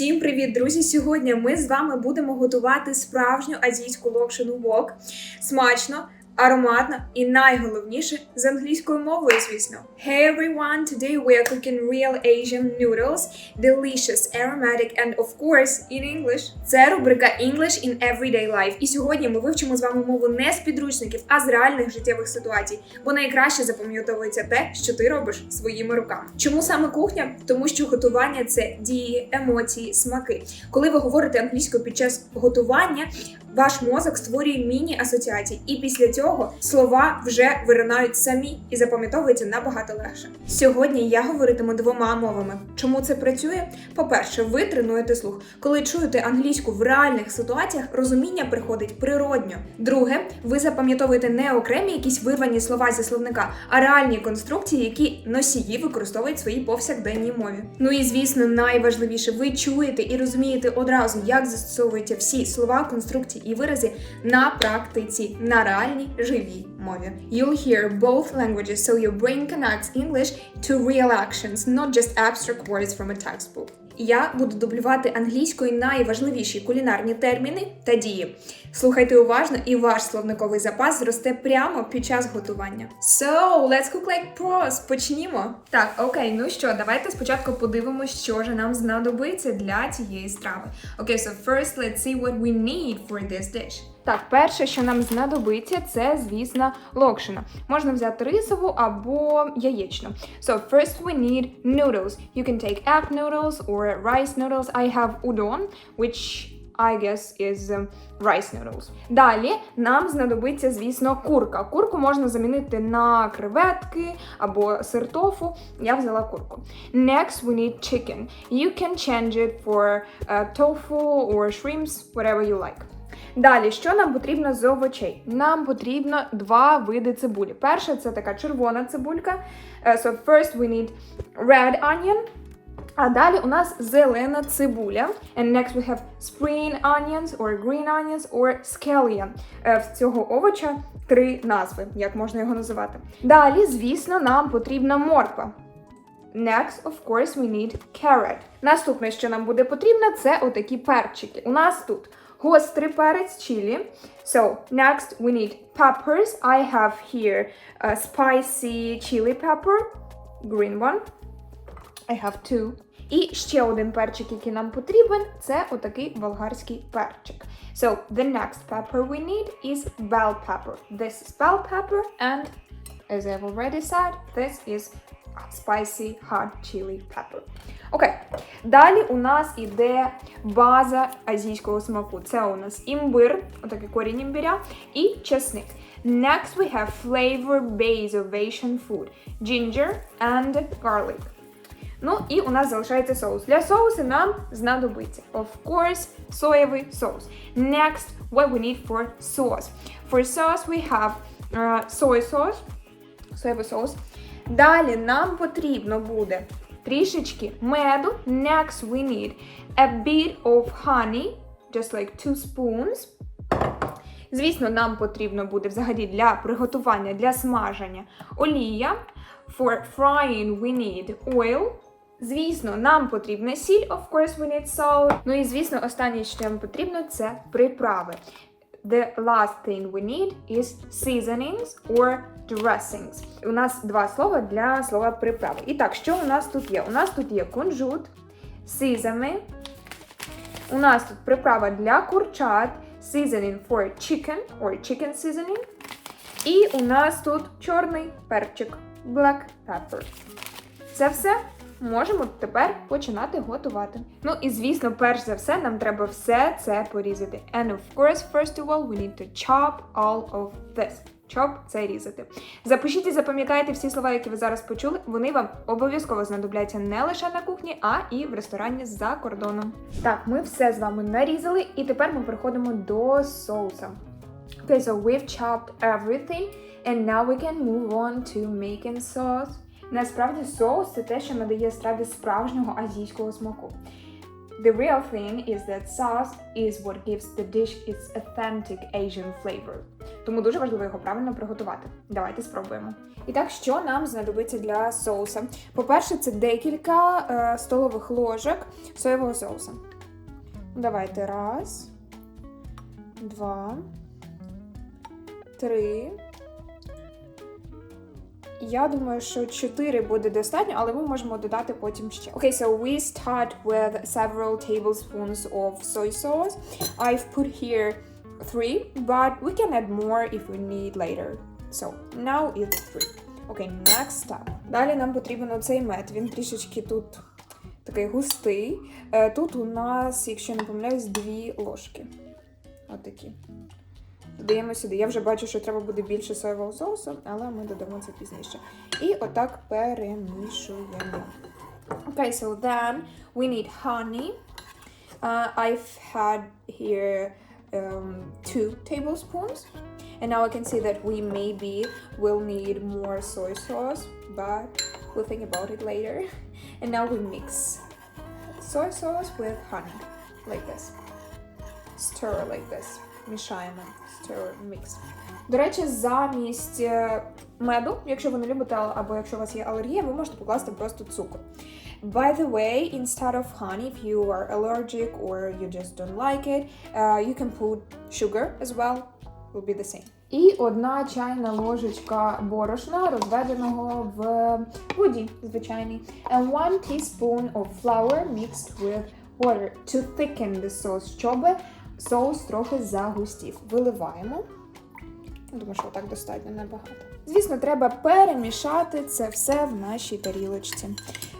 Всім привіт, друзі! Сьогодні ми з вами будемо готувати справжню азійську локшину вок. Смачно, ароматно і найголовніше з англійською мовою, звісно. Hey everyone! Today we are cooking real Asian noodles, delicious, aromatic and of course in English. Це рубрика English in Everyday Life. І сьогодні ми вивчимо з вами мову не з підручників, а з реальних життєвих ситуацій. Бо найкраще запам'ятовується те, що ти робиш своїми руками. Чому саме кухня? Тому що готування це дії, емоції, смаки. Коли ви говорите англійською під час готування, ваш мозок створює міні-асоціації, і після цього слова вже виринають самі і запам'ятовуються набагато легше. Сьогодні я говоритиму двома мовами. Чому це працює? По-перше, ви тренуєте слух. Коли чуєте англійську в реальних ситуаціях, розуміння приходить природньо. Друге, ви запам'ятовуєте не окремі якісь вирвані слова зі словника, а реальні конструкції, які носії використовують в своїй повсякденній мові. Ну і звісно, найважливіше, ви чуєте і розумієте одразу, як застосовуються всі слова, конструкції і вирази на практиці, на реальній живій мові. You'll hear both languages, so your brain connects English to real actions, not just abstract words from a textbook. Я буду дублювати англійською найважливіші кулінарні терміни та дії. Слухайте уважно, і ваш словниковий запас зросте прямо під час готування. So, let's cook like pros. Почнімо. Так, окей, ну що, давайте спочатку подивимося, що ж нам знадобиться для цієї страви. Окей, so first let's see what we need for this dish. Так, перше, що нам знадобиться, це, звісно, локшина. Можна взяти рисову або яєчну. So, first we need noodles. You can take egg noodles or rice noodles. I have udon, which I guess is um, rice noodles. Далі нам знадобиться, звісно, курка. Курку можна замінити на креветки або сир тофу. Я взяла курку. Next we need chicken. You can change it for uh, tofu or shrimps, whatever you like. Далі, що нам потрібно з овочей? Нам потрібно два види цибулі. Перша це така червона цибулька. Uh, so first we need red onion. А далі у нас зелена цибуля. And next we have spring onions or green onions or scallion. Е, В цього овоча три назви, як можна його називати. Далі, звісно, нам потрібна морква. Next, of course, we need carrot. Наступне, що нам буде потрібно, це отакі перчики. У нас тут гострий перець чилі. So, next we need peppers. I have here a spicy chili pepper, green one. I have two. І ще один перчик, який нам потрібен, це отакий болгарський перчик. So, the next pepper we need is bell pepper. This is bell pepper and, as I've already said, this is spicy hot chili pepper. Окей. Далі у нас іде база азійського смаку. Це у нас імбир, отакий корінь імбиря, і чесник. Next we have flavor base of Asian food. Ginger and garlic. Ну і у нас залишається соус. Для соусу нам знадобиться, of course, соєвий соус. Next, what we need for sauce. For sauce we have uh, soy sauce, соєвий соус. Далі нам потрібно буде трішечки меду. Next we need a bit of honey, just like two spoons. Звісно, нам потрібно буде взагалі для приготування, для смаження олія. For frying we need oil. Звісно, нам потрібна сіль, of course we need salt. Ну і звісно, останнє, що нам потрібно, це приправи. The last thing we need is seasonings or dressings. У нас два слова для слова приправи. І так, що у нас тут є? У нас тут є кунжут, сізами. У нас тут приправа для курчат, seasoning for chicken or chicken seasoning. І у нас тут чорний перчик, black pepper. Це все можемо тепер починати готувати. Ну і звісно, перш за все, нам треба все це порізати. And of course, first of all, we need to chop all of this. Chop – це різати. Запишіть і запам'ятайте всі слова, які ви зараз почули. Вони вам обов'язково знадобляться не лише на кухні, а і в ресторані за кордоном. Так, ми все з вами нарізали, і тепер ми переходимо до соуса. Okay, so we've chopped everything, and now we can move on to making sauce. Насправді соус це те, що надає страві справжнього азійського смаку. The real thing is that sauce is what gives the dish its authentic Asian flavor. Тому дуже важливо його правильно приготувати. Давайте спробуємо. І так, що нам знадобиться для соуса? По-перше, це декілька е, столових ложок соєвого соусу. Давайте раз, два, три. Я думаю, що 4 буде достатньо, але ми можемо додати потім ще. Okay, so we start with several tablespoons of soy sauce. I've put here 3, but we can add more if we need later. So, now it's 3. Okay, next step. Далі нам потрібен оцей мед. Він трішечки тут такий густий. Е, Тут у нас, якщо не помиляюсь, дві ложки. Отакі. Додаємо сюди. Я вже бачу, що треба буде більше соєвого соусу, але ми додамо це пізніше. І отак перемішуємо. Okay, so then we need honey. Uh, I've had here um, two tablespoons. And now I can see that we maybe will need more soy sauce, but we'll think about it later. And now we mix soy sauce with honey, like this. Stir like this. Мішаємо. Stir, mix. До речі, замість е, меду, якщо ви не любите або якщо у вас є алергія, ви можете покласти просто цукор. By the way, instead of honey, if you are allergic or you just don't like it, uh, you can put sugar as well. Will be the same. І одна чайна ложечка борошна, розведеного в воді, звичайній. And one teaspoon of flour mixed with water to thicken the sauce, щоб соус трохи загустів. Виливаємо. Думаю, що так достатньо небагато. Звісно, треба перемішати це все в нашій тарілочці.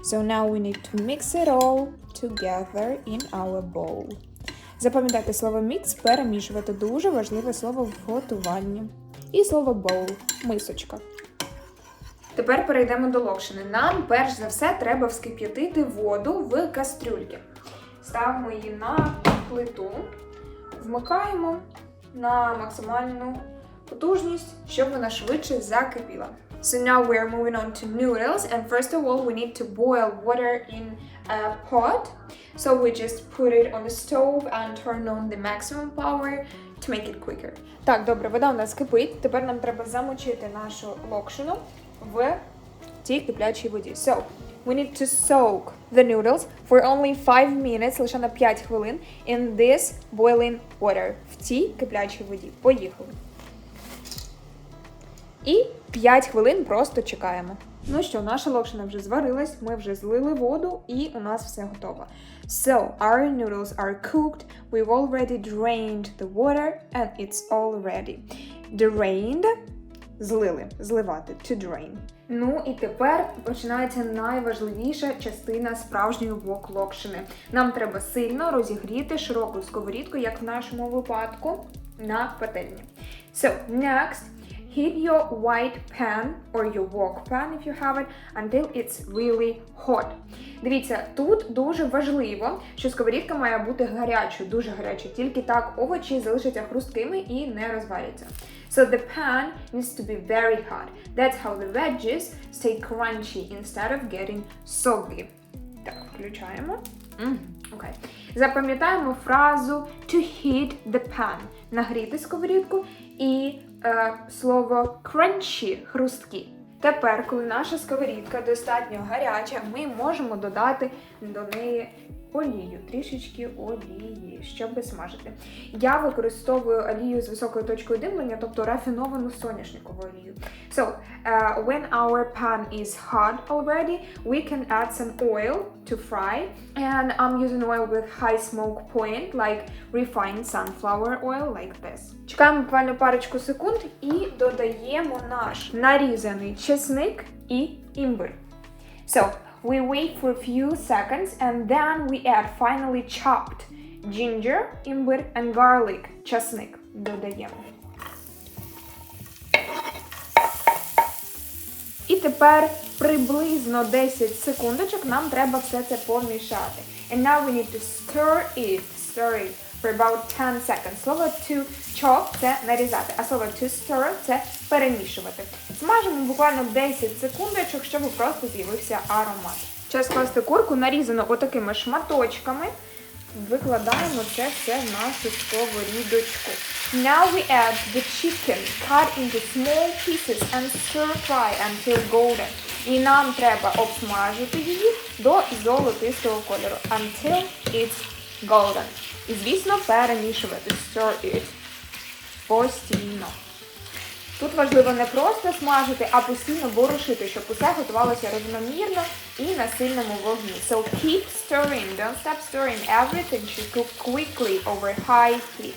So now we need to mix it all together in our bowl. Запам'ятайте слово мікс перемішувати дуже важливе слово в готуванні. І слово bowl – мисочка. Тепер перейдемо до локшини. Нам перш за все треба вскип'ятити воду в кастрюльки. Ставимо її на плиту, вмикаємо на максимальну потужність, щоб вона швидше закипіла. So now we're moving on to noodles and first of all we need to boil water in a pot. So we just put it on the stove and turn on the maximum power to make it quicker. Так, добре, вода у нас кипить. Тепер нам треба замочити нашу локшину в цій киплячій воді. So, we need to soak the noodles for only 5 minutes, лише на 5 хвилин, in this boiling water. В цій киплячій воді. Поїхали. І 5 хвилин просто чекаємо. Ну що, наша локшина вже зварилась, ми вже злили воду і у нас все готово. So, our noodles are cooked, we've already drained the water and it's all ready. Drained – злили, зливати, to drain. Ну і тепер починається найважливіша частина справжньої вок-локшини. Нам треба сильно розігріти широку сковорідку, як в нашому випадку, на пательні. So, next, Heat your white pan or your wok pan if you have it until it's really hot. Дивіться, тут дуже важливо, що сковорідка має бути гарячою, дуже гарячою. Тільки так овочі залишаться хрусткими і не розваряться. So the pan needs to be very hot. That's how the veggies stay crunchy instead of getting soggy. Так, включаємо. Мгм, Окей. Запам'ятаємо фразу to heat the pan. Нагріти сковорідку і е, слово crunchy – хрусткі. Тепер, коли наша сковорідка достатньо гаряча, ми можемо додати до неї олію, трішечки олії, щоб смажити. Я використовую олію з високою точкою димлення, тобто рафіновану соняшникову олію. So, uh, when our pan is hot already, we can add some oil to fry. And I'm using oil with high smoke point, like refined sunflower oil, like this. Чекаємо буквально парочку секунд і додаємо наш нарізаний чесник і імбир. So, we wait for a few seconds and then we add finally chopped ginger, імбир and garlic, часник. Додаємо. І тепер приблизно 10 секундочок нам треба все це помішати. And now we need to stir it, stir it For about 10 seconds. Слово to chop – це нарізати, а слово to stir – це перемішувати. Смажимо буквально 10 секундочок, щоб просто з'явився аромат. Час класти курку нарізано отакими шматочками. викладаємо це все в нашу сковорідочку. Now we add the chicken cut into small pieces and stir fry until golden. І нам треба обсмажити її до золотистого кольору. Until it's golden. І, звісно, перемішувати. Stir it. Постійно. Тут важливо не просто смажити, а постійно ворушити, щоб усе готувалося рівномірно і на сильному вогні. So keep stirring, don't stop stirring. Everything should cook quickly over high heat.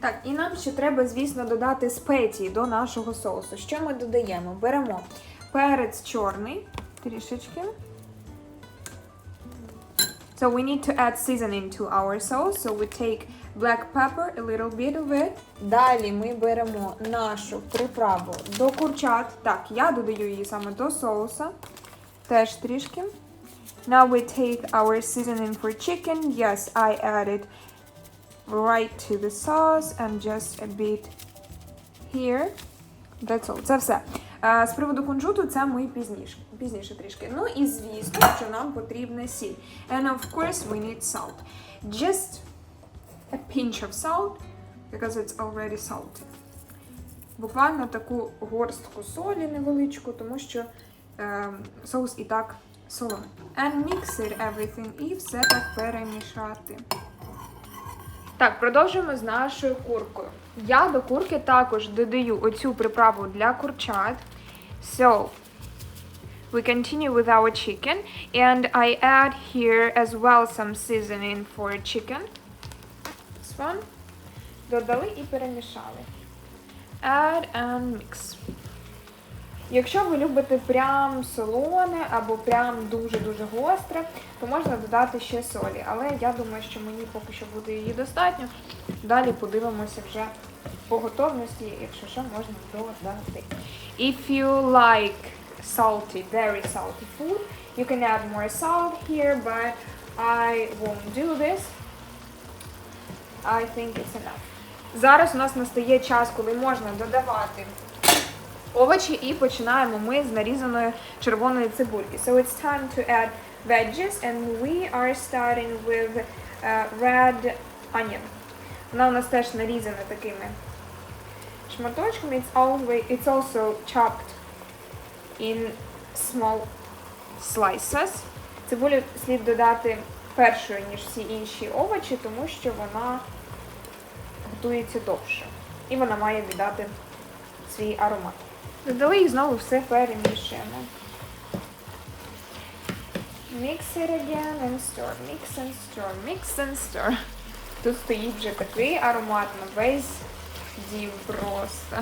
Так, і нам ще треба, звісно, додати спеції до нашого соусу. Що ми додаємо? Беремо перець чорний, трішечки. So we need to add seasoning to our sauce. So we take black pepper, a little bit of it. Далі ми беремо нашу приправу до курчат. Так, я додаю її саме до соуса. Теж трішки. Now we take our seasoning for chicken. Yes, I added right to the sauce and just a bit here. That's all. Це все. Е, З приводу кунжуту це ми пізніше, пізніше трішки. Ну і звісно, що нам потрібна сіль. And of course we need salt. Just a pinch of salt, because it's already salty. Буквально таку горстку солі невеличку, тому що е, соус і так солоний. And mix it everything і все так перемішати. Так, продовжуємо з нашою куркою. Я до курки також додаю оцю приправу для курчат. So, we continue with our chicken. And I add here as well some seasoning for chicken. This one. Додали і перемішали. Add and mix. Якщо ви любите прям солоне або прям дуже-дуже гостре, то можна додати ще солі. Але я думаю, що мені поки що буде її достатньо. Далі подивимося вже по готовності, якщо що, можна додати. If you like salty, very salty food, you can add more salt here, but I won't do this. I think it's enough. Зараз у нас настає час, коли можна додавати овочі і починаємо ми з нарізаної червоної цибульки. So it's time to add veggies and we are starting with uh, red onion. Вона у нас теж нарізана такими шматочками. It's always it's also chopped in small slices. Цибулю слід додати першою, ніж всі інші овочі, тому що вона готується довше. І вона має віддати свій аромат. Додали і знову все перемішуємо. Mix it again and stir. Mix and stir. Mix and stir. Тут стоїть вже такий аромат на весь дім просто.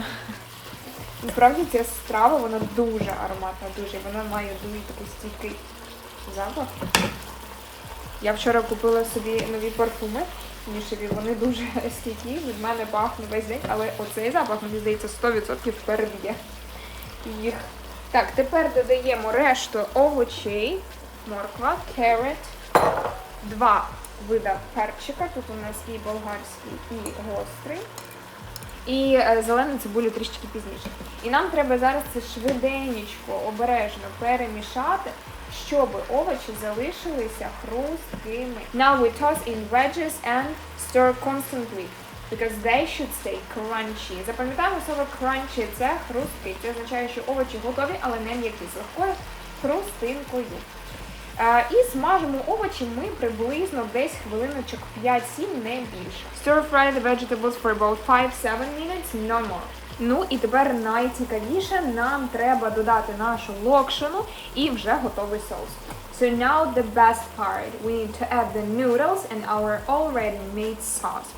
Насправді ця страва, вона дуже ароматна, дуже. Вона має дуже такий стійкий запах. Я вчора купила собі нові парфуми нішеві, вони дуже стійкі, від мене пахне весь день, але оцей запах, мені здається, 100% переб'є їх. Так, тепер додаємо решту овочей, морква, carrot, два вида перчика. Тут у нас і болгарський, і гострий. І е, зелену цибулю трішки пізніше. І нам треба зараз це швиденечко, обережно перемішати, щоб овочі залишилися хрусткими. Now we toss in veggies and stir constantly. Because they should stay crunchy. Запам'ятаємо слово crunchy – це хрусткий. Це означає, що овочі готові, але не м'які. З легкою хрустинкою. Е, І смажимо овочі ми приблизно десь хвилиночок 5-7, не більше. Stir fry the vegetables for about 5-7 minutes, no more. Ну і тепер найцікавіше, нам треба додати нашу локшину і вже готовий соус. So now the best part, we need to add the noodles and our already made sauce.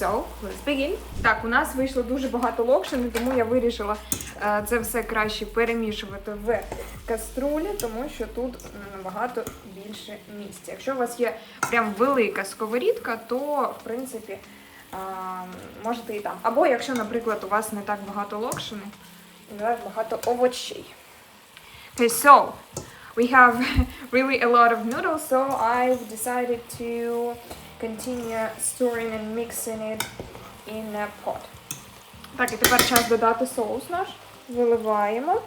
So, let's begin. Так, у нас вийшло дуже багато локшини, тому я вирішила е, це все краще перемішувати в каструлі, тому що тут набагато більше місця. Якщо у вас є прям велика сковорідка, то в принципі е, можете і там. Або якщо, наприклад, у вас не так багато локшини, і не так багато овочей. Okay, so we have really a lot of noodles, so I've decided to continue stirring and mixing it in a pot. Так, і тепер час додати соус наш. Виливаємо.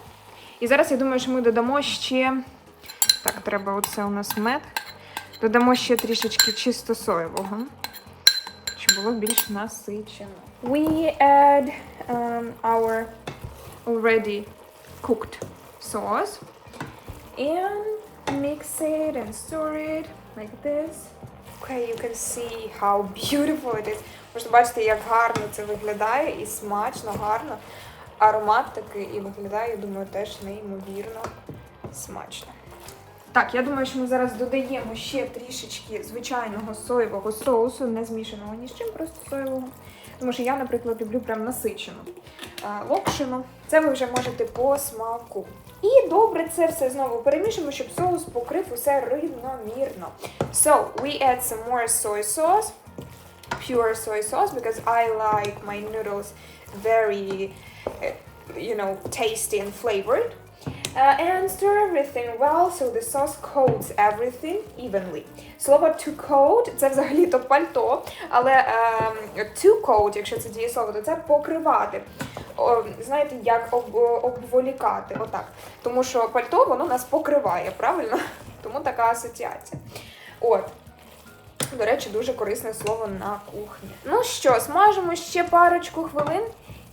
І зараз я думаю, що ми додамо ще Так, треба оце у нас мед. Додамо ще трішечки чисто соєвого, щоб було більш насичено. We add um, our already cooked sauce and mix it and stir it like this. Okay, you can see how beautiful it is. Можете бачити, як гарно це виглядає і смачно, гарно. Аромат такий і виглядає, я думаю, теж неймовірно смачно. Так, я думаю, що ми зараз додаємо ще трішечки звичайного соєвого соусу, не змішаного ні з чим, просто соєвого. Тому що я, наприклад, люблю прям насичену локшину. Це ви вже можете по смаку. І добре це все знову перемішуємо, щоб соус покрив усе рівномірно. So, we add some more soy sauce, pure soy sauce, because I like my noodles very, uh, you know, tasty and flavored. Uh, and stir everything well so the sauce coats everything evenly. Слово to coat це взагалі-то пальто, але ем, to coat, якщо це дієслово, то це покривати. Знаєте, як об, обволікати, отак. Тому що пальто воно нас покриває, правильно? Тому така асоціація. От. До речі, дуже корисне слово на кухні. Ну що, смажимо ще парочку хвилин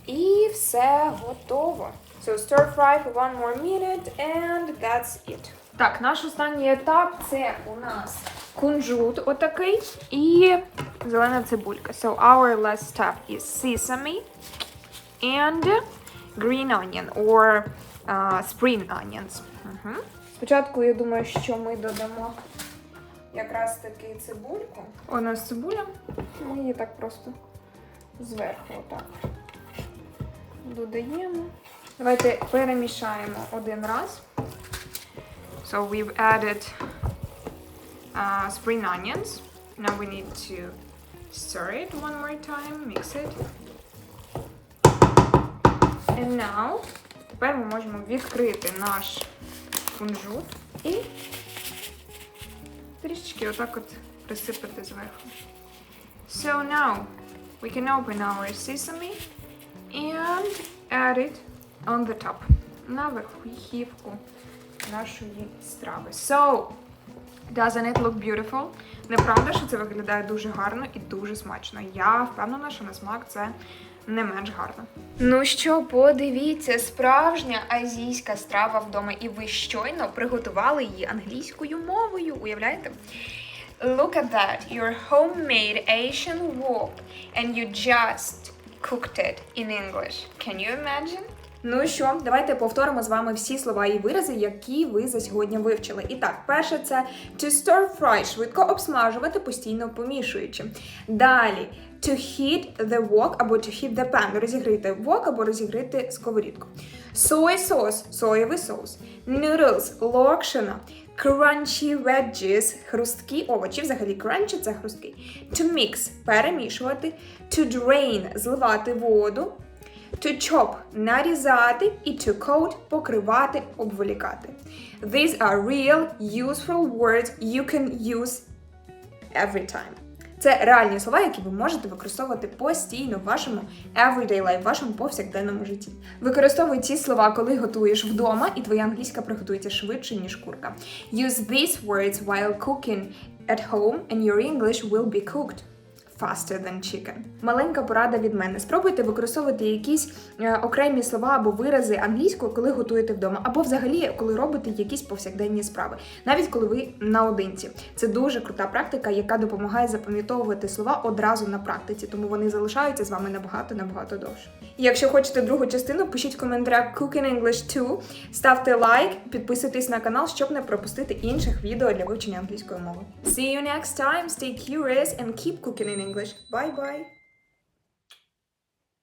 і все готово. So stir fry for one more minute and that's it. Так, наш останній етап це у нас кунжут отакий і зелена цибулька. So our last step is sesame and green onion or uh, spring onions. Мгм. Спочатку я думаю, що ми додамо якраз таки цибульку. У нас цибуля. Ми її так просто зверху отак додаємо. Давайте перемішаємо один раз. So we've added uh, spring onions. Now we need to stir it one more time, mix it. And now тепер ми можемо відкрити наш кунжут і трішечки отак от присипати зверху. So now we can open our sesame and add it on the top. На верхівку нашої страви. So, doesn't it look beautiful? Неправда, що це виглядає дуже гарно і дуже смачно. Я впевнена, що на смак це не менш гарно. Ну що, подивіться, справжня азійська страва вдома, і ви щойно приготували її англійською мовою. Уявляєте? Look at that, your homemade Asian wok, and you just cooked it in English. Can you imagine? Ну що, давайте повторимо з вами всі слова і вирази, які ви за сьогодні вивчили. І так, перше це to stir fry, швидко обсмажувати, постійно помішуючи. Далі to heat the wok або to heat the pan, розігріти wok або розігріти сковорідку. Soy sauce, соєвий соус. Noodles, локшина. Crunchy veggies, хрусткі овочі, взагалі crunchy – це хрусткі. To mix – перемішувати. To drain – зливати воду. To chop – нарізати і to coat – покривати, обволікати. These are real, useful words you can use every time. Це реальні слова, які ви можете використовувати постійно в вашому everyday life, в вашому повсякденному житті. Використовуй ці слова, коли готуєш вдома, і твоя англійська приготується швидше, ніж курка. Use these words while cooking at home, and your English will be cooked faster than chicken. Маленька порада від мене. Спробуйте використовувати якісь е, окремі слова або вирази англійською, коли готуєте вдома, або взагалі, коли робите якісь повсякденні справи, навіть коли ви наодинці. Це дуже крута практика, яка допомагає запам'ятовувати слова одразу на практиці, тому вони залишаються з вами набагато набагато довше. Якщо хочете другу частину, пишіть в коментарях Cooking English 2, ставте лайк, підписуйтесь на канал, щоб не пропустити інших відео для вивчення англійської мови. See you next time, stay curious and keep cooking in English. Bye bye!